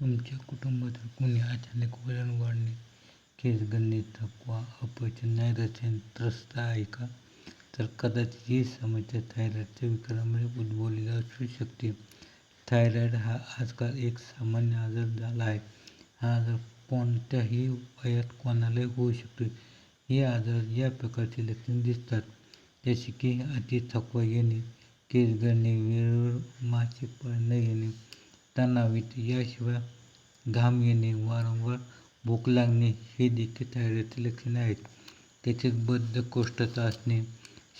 तुमच्या कुटुंबातील कुणी अचानक वजन वाढणे, केस थकवा, अपचन नैराश्याने त्रस्त आहे का? तर कदाचित ही समस्या थायरॉईडच्या विकारामुळे उद्भवलेली असू शकते. थायरॉईड हा आजकाल एक सामान्य आजार झाला आहे. हा आजार कोणत्याही वयात कोणालाही होऊ शकतो. हे आजार या प्रकारचे लक्षणे दिसतात, जसे की अति थकवा येणे, केस गळणे, वेळेवर मासिक न येणे, त्यांना येतो. याशिवाय घाम येणे, वारंवार भूक लागणे हे देखील थायरॉईडची लक्षणे आहेत. तसेच बद्धकोष्ठता असणे,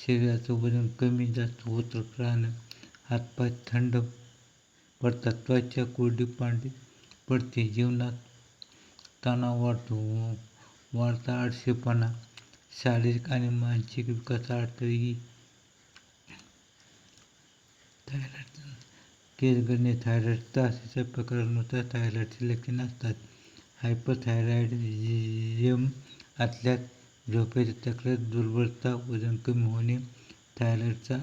शरीराचं वजन कमी जास्त होत राहणं, हातपाय थंड पडतात, त्वचा कोरडी पडते, जीवनात तणाव वाढतो, वाढता आळशीपणा, शारीरिक आणि मानसिक विकास अडथळी थायरॉईड केस गळणे थायरॉईड त्रासाच्या प्रकारानुसार थायरॉईडची लक्षणे असतात. हायपरथायरॉईडियम असल्यास झोपेची तक्रार, दुर्बलता, वजन कमी होणे, थायरॉईडचा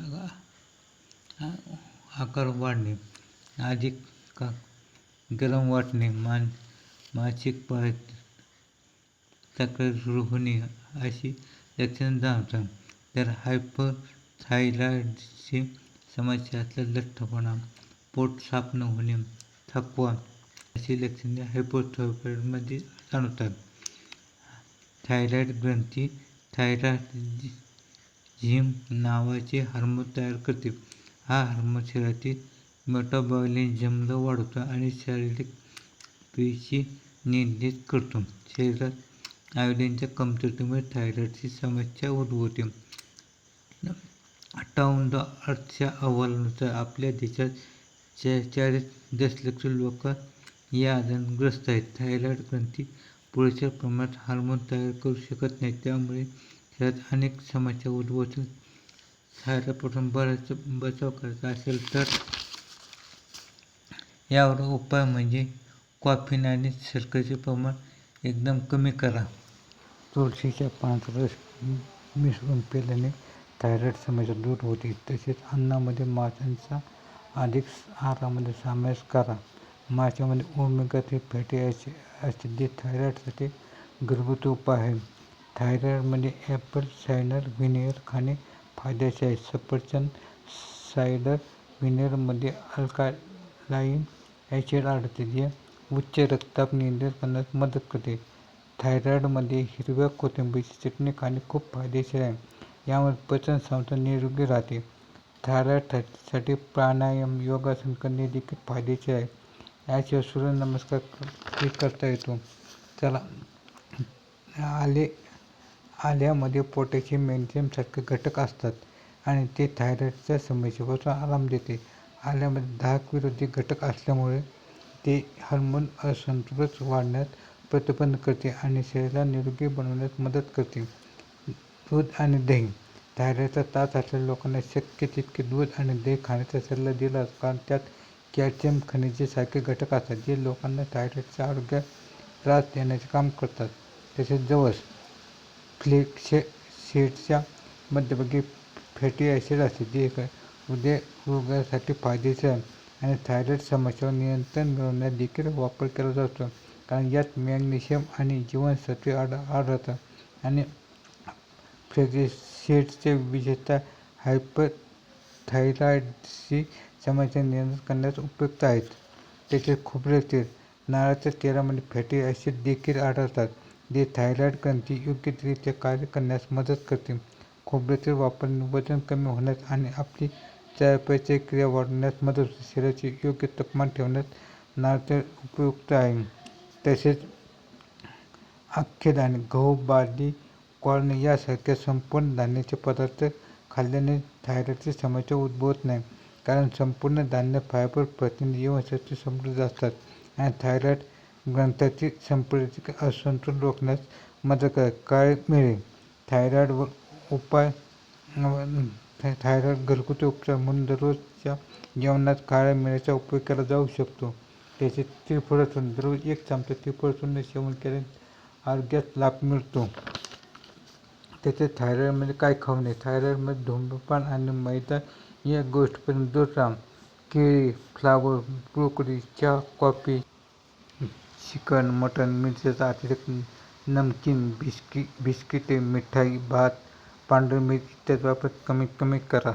आकार वाढणे, अधिक का गरम वाटणे, मासिक पाय तक्रार सुरू होणे अशी लक्षणे जाणवतात. तर हायपरथायरॉईडची समस्या असल्यास लठ्ठपणा, पोट साफ न होणे, थकवा अशी लक्षणे हायपोथायरॉईडमध्ये जाणवतात. थायरॉईड ग्रंथी थायरॉईड झिम नावाचे हार्मोन तयार करते. हा हार्मोन शरीरातील मेटाबॉलिझमला वाढवतो आणि शारीरिक पेशी नियंत्रित करतो. शरीरात आयोडीनच्या कमतरतेमुळे थायरॉईडची समस्या उद्भवते. टाउन द अर्थच्या अहवालानुसार आपल्या देशात चाळीस दशलक्ष लोक या आजाराने आहेत. थायरॉईड ग्रंथी पुरेशा प्रमाणात हार्मोन तयार करू शकत नाही. त्यामुळे शरीरात अनेक समस्या उद्भवतात. थायरॉईडपासून बचाव करायचा असेल तर यावर उपाय म्हणजे कॉफीन आणि साखरेचे प्रमाण एकदम कमी करा. तुळशीच्या पानाचा रस मिसळून प्यायल्याने थायरॉईड समस्या दूर होते. तसेच अन्नामध्ये माशांचा अधिक आहारामध्ये समावेश करा. माशामध्ये ओमेगा थ्री फॅटी ॲसिड असते, जे थायरॉईडसाठी घरगुती उपाय आहे. थायरॉईडमध्ये ॲपल सायडर व्हिनेगर खाणे फायद्याचे आहे. सफरचंद सायडर व्हिनेगरमध्ये अल्कालाईन ॲसिड आढळते, जे उच्च रक्तदाब नियंत्रित करण्यास मदत करते. थायरॉईडमध्ये हिरव्या कोथिंबीरची चटणी खाणे खूप फायदेशीर आहे. यामुळे पचन संस्था निरोगी राहते. थायरॉईडसाठी प्राणायाम, योगासन करणे देखील फायदेशीर आहे. याशिवाय सूर्यनमस्कार सूर्यनमस्कारही करता येतो. चला आले आल्यामध्ये पोटॅशियम, मॅग्नेशियमसारखे घटक असतात आणि ते थायरॉईडच्या समस्येपासून आराम देते. आल्यामध्ये धाक विरोधी घटक असल्यामुळे ते हार्मोन असंतुलित वाढण्यात प्रतिबंध करते आणि शरीराला निरोगी बनवण्यास मदत करते. दूध आणि दही थायरॉईडचा त्रास असलेल्या लोकांना शक्य तितके दूध आणि दही खाण्याचा सल्ला दिला जातो कारण त्यात कॅल्शियम, खनिजे सारखे घटक असतात, जे लोकांना थायरॉईडच्या आरोग्यात त्रास देण्याचे काम करतात. तसेच जवस शेडच्या मध्यभागी फॅटी ॲसिड असते, जे हृदयरोगासाठी फायदेशीर आहे आणि थायरॉईड समस्येवर नियंत्रण मिळवण्यात देखील वापर केला जातो कारण यात मॅग्नेशियम आणि जीवनसत्त्वे आढळतात. आणि फ्लॅक्ससीड्स विशेषतः हायपरथायरॉईडची समस्या नियंत्रित करण्यास उपयुक्त आहेत. तसेच खोबरे तेल नारळाच्या तेलामध्ये फॅटी ॲसिड देखील आढळतात, जे थायरॉईड ग्रंथी योग्यरित्या कार्य करण्यास मदत करते. खोबरेल वापरणे वजन कमी होण्यास आणि आपली चयापचय क्रिया वाढवण्यास मदत होते. शरीराचे योग्य तापमान ठेवण्यास नारळ उपयुक्त आहे. तसेच अख्खे गहू, बार्ली, कॉर्न यासारख्या संपूर्ण धान्याचे पदार्थ खाल्ल्याने थायरॉईडची समस्या उद्भवत नाही. कारण संपूर्ण धान्य फायबर, प्रथिने, जीवनसत्त्वे समृद्ध असतात आणि थायरॉईड ग्रंथाची संप्रेरकांचे असंतुलन रोखण्यास मदत करतात. काळे थायरॉईड व उपाय थायरॉईड घरगुती उपचार म्हणून दररोजच्या जेवणात काळ्या मिरीचा उपयोग केला जाऊ शकतो. त्याचे त्रिफळा दररोज एक चमचा त्रिफळा सेवन केल्याने आरोग्यास लाभ मिळतो. त्याचे थायरॉईडमध्ये काय खाऊ नये थायरॉईडमध्ये धूम्रपान आणि मैदा या गोष्टींपासून दूर राहा. केळी, फ्लावर, ब्रोकोली, चहा, कॉफी चिकन मटन मिरचीचा अतिरेक नमकीन बिस्की बिस्किटे मिठाई भात पांढरी मिरची इत्यादी वापर कमीत कमी करा